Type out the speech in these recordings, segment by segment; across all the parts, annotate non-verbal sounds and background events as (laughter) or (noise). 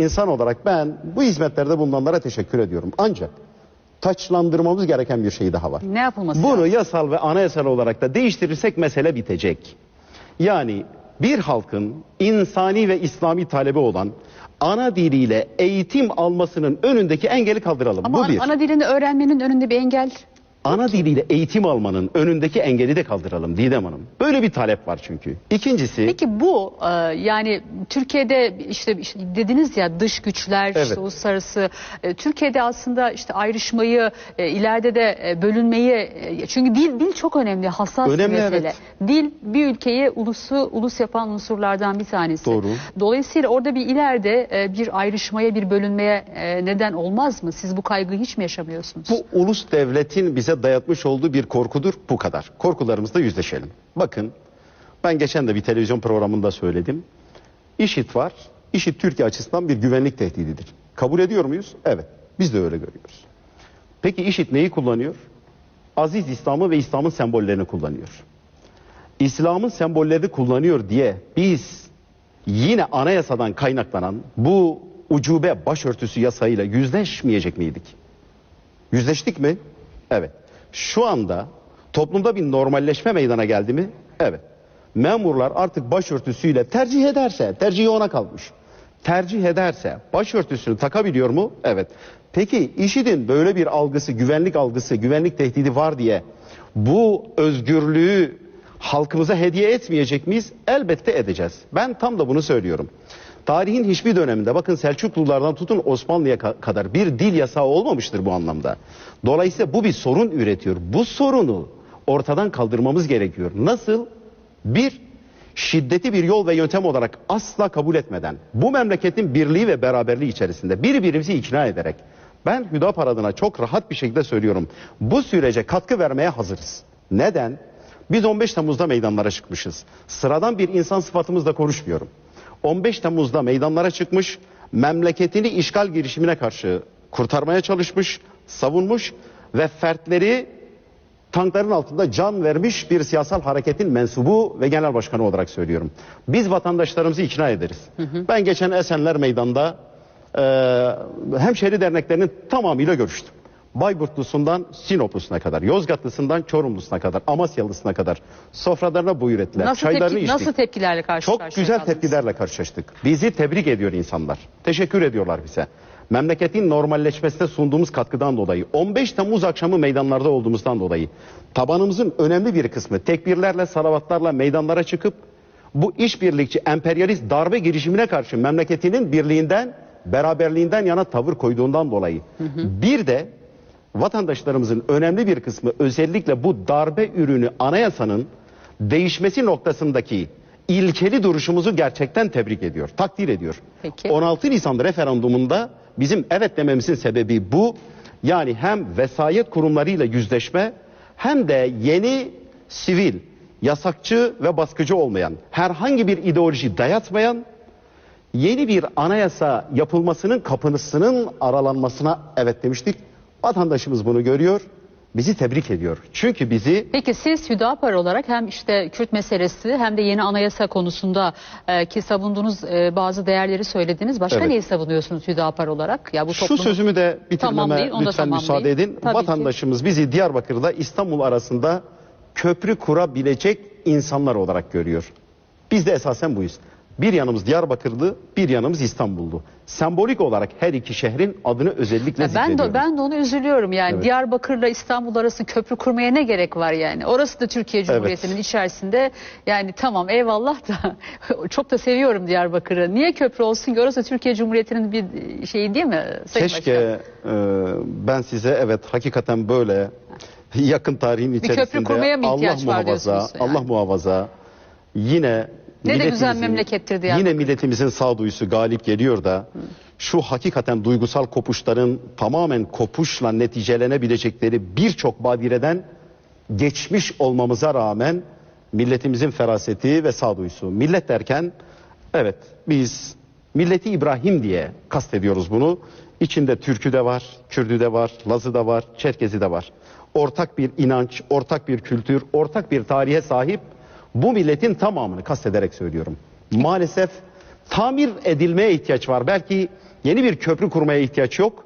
insan olarak ben bu hizmetlerde bulunanlara teşekkür ediyorum. Ancak taçlandırmamız gereken bir şey daha var. Ne yapılması Bunu lazım? yasal ve anayasal olarak da değiştirirsek mesele bitecek. Yani bir halkın insani ve İslami talebi olan ana diliyle eğitim almasının önündeki engeli kaldıralım. Ama Bu ana, bir. ana dilini öğrenmenin önünde bir engel. Ana diliyle eğitim almanın önündeki engeli de kaldıralım Didem Hanım. Böyle bir talep var çünkü. İkincisi Peki bu e, yani Türkiye'de işte, işte dediniz ya dış güçler Evet. işte uluslararası e, Türkiye'de aslında işte ayrışmayı e, ileride de e, bölünmeyi e, çünkü dil dil çok önemli hassas Önemli, bir mesele. evet. Dil bir ülkeyi ulusu ulus yapan unsurlardan bir tanesi. Doğru. Dolayısıyla orada bir ileride e, bir ayrışmaya bir bölünmeye e, neden olmaz mı? Siz bu kaygıyı hiç mi yaşamıyorsunuz? bu ulus devletin bize dayatmış olduğu bir korkudur bu kadar. Korkularımızla yüzleşelim. Bakın ben geçen de bir televizyon programında söyledim. İşit var. İşit Türkiye açısından bir güvenlik tehdididir. Kabul ediyor muyuz? Evet. Biz de öyle görüyoruz. Peki İşit neyi kullanıyor? Aziz İslam'ı ve İslam'ın sembollerini kullanıyor. İslam'ın sembollerini kullanıyor diye biz yine anayasadan kaynaklanan bu ucube başörtüsü yasayla yüzleşmeyecek miydik? Yüzleştik mi? Evet. Şu anda toplumda bir normalleşme meydana geldi mi? Evet. Memurlar artık başörtüsüyle tercih ederse, tercihi ona kalmış. Tercih ederse başörtüsünü takabiliyor mu? Evet. Peki IŞİD'in böyle bir algısı, güvenlik algısı, güvenlik tehdidi var diye bu özgürlüğü halkımıza hediye etmeyecek miyiz? Elbette edeceğiz. Ben tam da bunu söylüyorum. Tarihin hiçbir döneminde bakın Selçuklulardan tutun Osmanlı'ya ka- kadar bir dil yasağı olmamıştır bu anlamda. Dolayısıyla bu bir sorun üretiyor. Bu sorunu ortadan kaldırmamız gerekiyor. Nasıl? Bir, şiddeti bir yol ve yöntem olarak asla kabul etmeden bu memleketin birliği ve beraberliği içerisinde birbirimizi ikna ederek ben Hüdapar adına çok rahat bir şekilde söylüyorum. Bu sürece katkı vermeye hazırız. Neden? Biz 15 Temmuz'da meydanlara çıkmışız. Sıradan bir insan sıfatımızla konuşmuyorum. 15 Temmuz'da meydanlara çıkmış, memleketini işgal girişimine karşı kurtarmaya çalışmış, savunmuş ve fertleri tankların altında can vermiş bir siyasal hareketin mensubu ve genel başkanı olarak söylüyorum. Biz vatandaşlarımızı ikna ederiz. Ben geçen Esenler Meydanı'nda e, hemşehri derneklerinin tamamıyla görüştüm. Bayburtlusundan Sinoplusuna kadar, Yozgatlısından Çorumlusuna kadar, Amasyalısına kadar sofralarına buyur ettiler. nasıl, Çaylarını tepki, içtik. nasıl tepkilerle karşı Çok karşıya güzel kaldınız? tepkilerle karşılaştık. Bizi tebrik ediyor insanlar. Teşekkür ediyorlar bize. Memleketin normalleşmesine sunduğumuz katkıdan dolayı, 15 Temmuz akşamı meydanlarda olduğumuzdan dolayı, tabanımızın önemli bir kısmı tekbirlerle, salavatlarla meydanlara çıkıp bu işbirlikçi emperyalist darbe girişimine karşı memleketinin birliğinden, beraberliğinden yana tavır koyduğundan dolayı. Bir de vatandaşlarımızın önemli bir kısmı özellikle bu darbe ürünü anayasanın değişmesi noktasındaki ilkeli duruşumuzu gerçekten tebrik ediyor, takdir ediyor. Peki. 16 Nisan referandumunda bizim evet dememizin sebebi bu. Yani hem vesayet kurumlarıyla yüzleşme hem de yeni sivil, yasakçı ve baskıcı olmayan, herhangi bir ideoloji dayatmayan yeni bir anayasa yapılmasının kapısının aralanmasına evet demiştik. Vatandaşımız bunu görüyor, bizi tebrik ediyor. Çünkü bizi Peki siz Hüdapar olarak hem işte Kürt meselesi hem de yeni anayasa konusunda e, ki savunduğunuz e, bazı değerleri söylediniz. Başka Evet. neyi savunuyorsunuz Hüdapar olarak? Ya bu Şu toplumun- sözümü de bitirmeme lütfen müsaade edin. Tabii ki. Vatandaşımız bizi Diyarbakır'da İstanbul arasında köprü kurabilecek insanlar olarak görüyor. Biz de esasen buyuz. Bir yanımız Diyarbakırlı, bir yanımız İstanbullu. Sembolik olarak her iki şehrin adını özellikle Ya ben de ben de onu üzülüyorum yani Evet. Diyarbakır'la İstanbul arası köprü kurmaya ne gerek var yani? Orası da Türkiye Cumhuriyeti'nin içerisinde. Yani tamam eyvallah da (laughs) çok da seviyorum Diyarbakır'ı. Niye köprü olsun ki? Orası Türkiye Cumhuriyeti'nin bir şeyi değil mi? Sayın? Keşke e, ben size evet hakikaten böyle yakın tarihin içerisinde Allah muhafaza, yani? Allah muhafaza yine Ne de güzel memlekettir Diyarbakır. Yine milletimizin sağduyusu galip geliyor da şu hakikaten duygusal kopuşların tamamen kopuşla neticelenebilecekleri birçok badireden geçmiş olmamıza rağmen milletimizin feraseti ve sağduyusu. Millet derken evet biz milleti İbrahim diye kastediyoruz bunu. İçinde Türkü de var, Kürdü de var, Lazı da var, Çerkezi de var. Ortak bir inanç, ortak bir kültür, ortak bir tarihe sahip bu milletin tamamını kastederek söylüyorum. Maalesef tamir edilmeye ihtiyaç var. Belki Yeni bir köprü kurmaya ihtiyaç yok.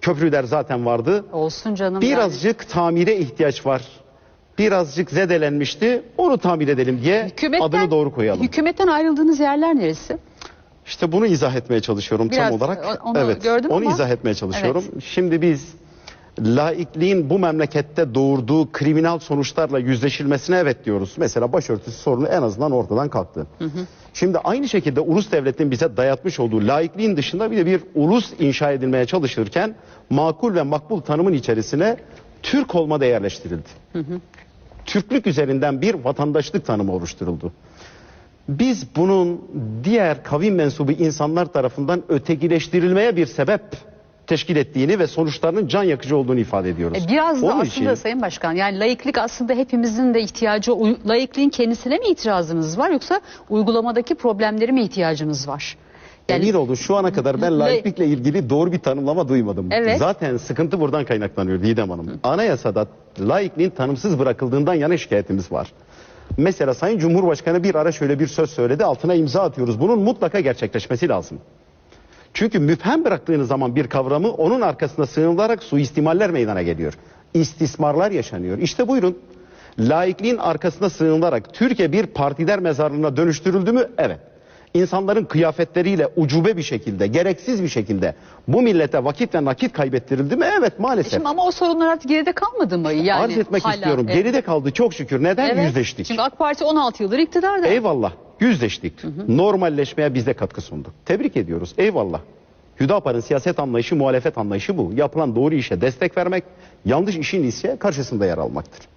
Köprüler zaten vardı. Olsun canım. Birazcık tamire ihtiyaç var. Birazcık zedelenmişti. Onu tamir edelim diye yani. Hükümetten- adını doğru koyalım. Hükümetten ayrıldığınız yerler neresi? İşte bunu izah etmeye çalışıyorum Biraz, tam olarak. o- onu evet. gördüm onu ama- izah etmeye çalışıyorum. Şimdi biz laikliğin bu memlekette doğurduğu kriminal sonuçlarla yüzleşilmesine evet diyoruz. Mesela başörtüsü sorunu en azından ortadan kalktı. Şimdi aynı şekilde ulus devletin bize dayatmış olduğu laikliğin dışında bir de bir ulus inşa edilmeye çalışırken makul ve makbul tanımın içerisine Türk olma da yerleştirildi. Türklük üzerinden bir vatandaşlık tanımı oluşturuldu. Biz bunun diğer kavim mensubu insanlar tarafından ötekileştirilmeye bir sebep teşkil ettiğini ve sonuçlarının can yakıcı olduğunu ifade ediyoruz. E, Biraz da Onun aslında için Sayın Başkan yani laiklik aslında hepimizin de ihtiyacı uy- laikliğin kendisine mi itirazınız var yoksa uygulamadaki problemleri mi ihtiyacınız var? emin olun şu ana kadar ben (laughs) La- laiklikle ilgili doğru bir tanımlama duymadım. Evet. Zaten sıkıntı buradan kaynaklanıyor Didem Hanım. Anayasada laikliğin tanımsız bırakıldığından yana şikayetimiz var. Mesela Sayın Cumhurbaşkanı bir ara şöyle bir söz söyledi altına imza atıyoruz. Bunun mutlaka gerçekleşmesi lazım. Çünkü müphem bıraktığınız zaman bir kavramı onun arkasına sığınılarak suistimaller meydana geliyor. İstismarlar yaşanıyor. İşte buyurun. Laikliğin arkasına sığınılarak Türkiye bir partiler mezarlığına dönüştürüldü mü? Evet. İnsanların kıyafetleriyle ucube bir şekilde, gereksiz bir şekilde bu millete vakit ve nakit kaybettirildi mi? Evet maalesef. Şimdi ama o sorunlar artık geride kalmadı mı? Yani Arz etmek hala, istiyorum. evet. Geride kaldı çok şükür. Neden? Evet. Yüzleştik. Çünkü AK Parti 16 yıldır iktidarda. Eyvallah. Yüzleştik. Normalleşmeye biz de katkı sunduk. Tebrik ediyoruz. Eyvallah. Hüdapar'ın siyaset anlayışı, muhalefet anlayışı bu. Yapılan doğru işe destek vermek, yanlış işin ise karşısında yer almaktır.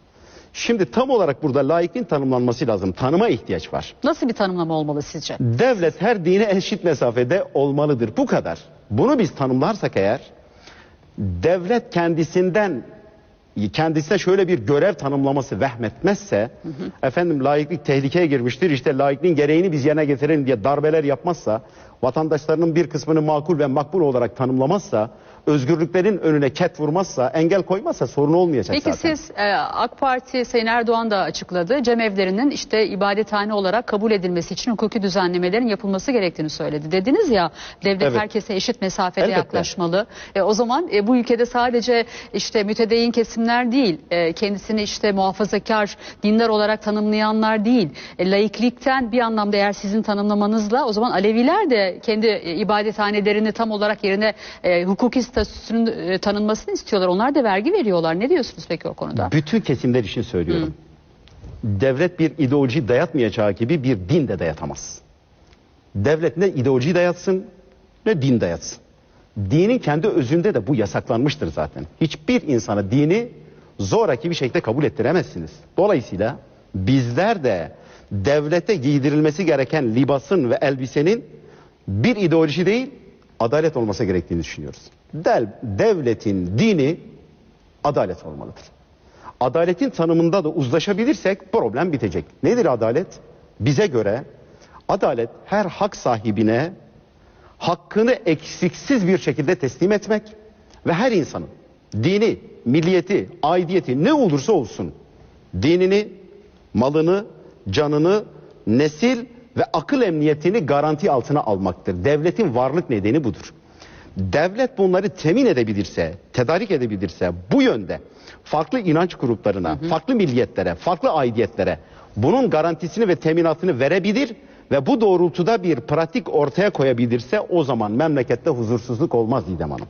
Şimdi tam olarak burada laikliğin tanımlanması lazım. Tanıma ihtiyaç var. Nasıl bir tanımlama olmalı sizce? Devlet her dine eşit mesafede olmalıdır. Bu kadar. Bunu biz tanımlarsak eğer devlet kendisinden kendisine şöyle bir görev tanımlaması vehmetmezse efendim laiklik tehlikeye girmiştir işte laikliğin gereğini biz yerine getirelim diye darbeler yapmazsa vatandaşlarının bir kısmını makul ve makbul olarak tanımlamazsa özgürlüklerin önüne ket vurmazsa engel koymazsa sorun olmayacak Peki zaten. siz e, AK Parti Sayın Erdoğan da açıkladı. Cemevlerinin işte ibadethane olarak kabul edilmesi için hukuki düzenlemelerin yapılması gerektiğini söyledi. Dediniz ya devlet Evet. herkese eşit mesafede Elbette. yaklaşmalı. E, o zaman e, bu ülkede sadece işte mütedeyyin kesimler değil, e, kendisini işte muhafazakar dinler olarak tanımlayanlar değil. E, laiklikten bir anlamda eğer sizin tanımlamanızla o zaman Aleviler de kendi ibadethanelerini tam olarak yerine e, hukuki statüsünün e, tanınmasını istiyorlar. Onlar da vergi veriyorlar. Ne diyorsunuz peki o konuda? Bütün kesimler için söylüyorum. Devlet bir ideoloji dayatmayacağı gibi bir din de dayatamaz. Devlet ne ideoloji dayatsın ne din dayatsın. Dinin kendi özünde de bu yasaklanmıştır zaten. Hiçbir insana dini zoraki bir şekilde kabul ettiremezsiniz. Dolayısıyla bizler de devlete giydirilmesi gereken libasın ve elbisenin bir ideoloji değil adalet olması gerektiğini düşünüyoruz. Dev- devletin dini adalet olmalıdır. Adaletin tanımında da uzlaşabilirsek problem bitecek. Nedir adalet? Bize göre adalet her hak sahibine hakkını eksiksiz bir şekilde teslim etmek ve her insanın dini, milliyeti, aidiyeti ne olursa olsun dinini, malını, canını, nesil ve akıl emniyetini garanti altına almaktır. Devletin varlık nedeni budur. Devlet bunları temin edebilirse, tedarik edebilirse bu yönde farklı inanç gruplarına, farklı milliyetlere, farklı aidiyetlere bunun garantisini ve teminatını verebilir ve bu doğrultuda bir pratik ortaya koyabilirse o zaman memlekette huzursuzluk olmaz Didem Hanım.